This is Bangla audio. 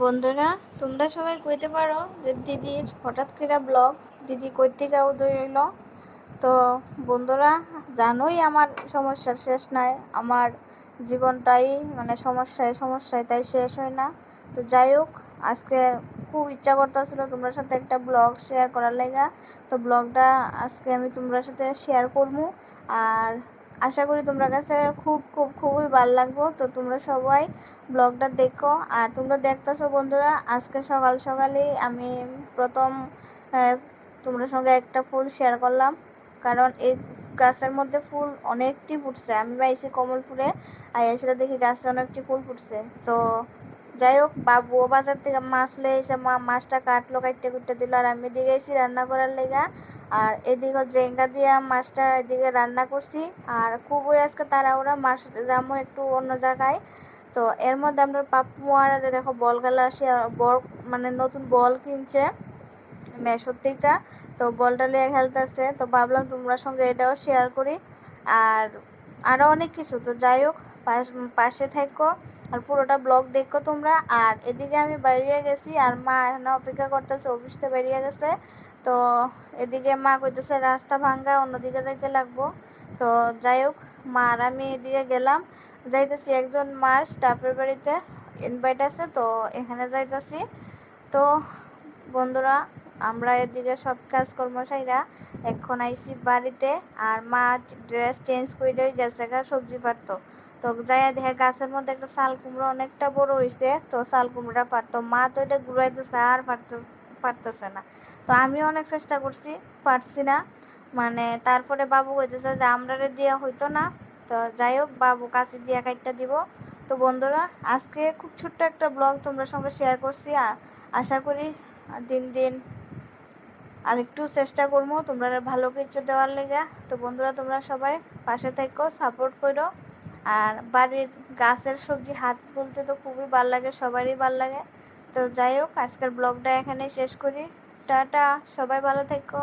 বন্ধুরা, তোমরা সবাই কইতে পারো যে দিদির হঠাৎ করে ব্লগ, দিদি কই থেকে উদয় হইল তো বন্ধুরা, জানোই আমার সমস্যার শেষ নাই, আমার জীবনটাই মানে সমস্যায় সমস্যায় তাই শেষ হয় না। তো যাই হোক, আজকে খুব ইচ্ছা করতেছিল তোমরা সাথে একটা ব্লগ শেয়ার করার লেগা। তো ব্লগটা আজকে আমি তোমরা সাথে শেয়ার করব আর আশা করি তোমরা কাছে খুব খুব, খুবই ভালো লাগবো। তো তোমরা সবাই ব্লগটা দেখো। আর তোমরা দেখতেছো বন্ধুরা, আজকে সকাল সকালে আমি প্রথম তোমরা সঙ্গে একটা ফুল শেয়ার করলাম। কারণ এই গাছের মধ্যে ফুল অনেকটি ফুটছে। আমি বাইছি কমল ফুলে আর এসে দেখি গাছে অনেকটি ফুল ফুটছে। তো যাই হোক বাবু ও বাজার থেকে মাছ লয়ে এসে মা মাছটা কাটলো, কাটতে কুটতে দিল, আর আমি এদিকে এসেছি রান্না করার লেগা। আর এদিকে জেঙ্গা দিয়া মাছটা এদিকে রান্না করছি। আর খুবই আজকে তারা ওরা মাছ যাব একটু অন্য জায়গায়। তো এর মধ্যে আমরা পাপ্পু মহারাজে দেখো বল গেলা আসে বল মানে নতুন বল কিনছে মেশোর থেকে। তো বলটা লিয়ে খেলতেছে। তো ভাবলাম তোমরা সঙ্গে এটাও শেয়ার করি। আর আরও অনেক কিছু। তো যাই হোক পাশে থাকো। আর পুরোটা ব্লগ দেখো তোমরা। আর এদিকে আমি বেরিয়ে গেছি আর মা এখন অপেক্ষা করতেছে অফিসতে বেরিয়ে গেছে। তো এদিকে মা কইতেছে, রাস্তা ভাঙ্গা, অন্যদিকে যাইতে লাগবো। তো যাই হোক, মা আর আমি এদিকে গেলাম। যাইতেছি একজন মার স্টাফের বাড়িতে ইনভাইট আছে, তো এখানে যাইতেছি। তো বন্ধুরা আমরা এদিকে সব কাজ কর্মচারীরা এখন আইসি বাড়িতে আর মা ড্রেস চেঞ্জ করে গেছে গা সবজি পারতো তো যাই দেখে গাছের মধ্যে একটা শাল কুমড়ো অনেকটা বড় হয়েছে তো শাল কুমড়োটা পারতো মা তো এটা ঘুরাইতেছে আর পারতো পারতেছে না। তো আমি অনেক চেষ্টা করছি, পারছি না। মানে তারপরে বাবু কইতেছে যে আমরা দিয়ে হইতো না। তো যাই হোক, বাবু কাছে দিয়ে কাইটটা দিব। তো বন্ধুরা, আজকে খুব ছোট্ট একটা ব্লগ তোমরা সঙ্গে শেয়ার করছি। আশা করি দিন দিন আর একটু চেষ্টা করব তোমরা ভালো কিছু দেওয়ার লেগে। তো বন্ধুরা, তোমরা সবাই পাশে থেকো সাপোর্ট করো। আর বাড়ির গাছের সবজি, হাত তুলতে তো খুবই ভালো লাগে, সবারই ভালো লাগে। তো যাই হোক, আজকের ব্লগটা এখানে শেষ করি। টাটা, সবাই ভালো থেকো।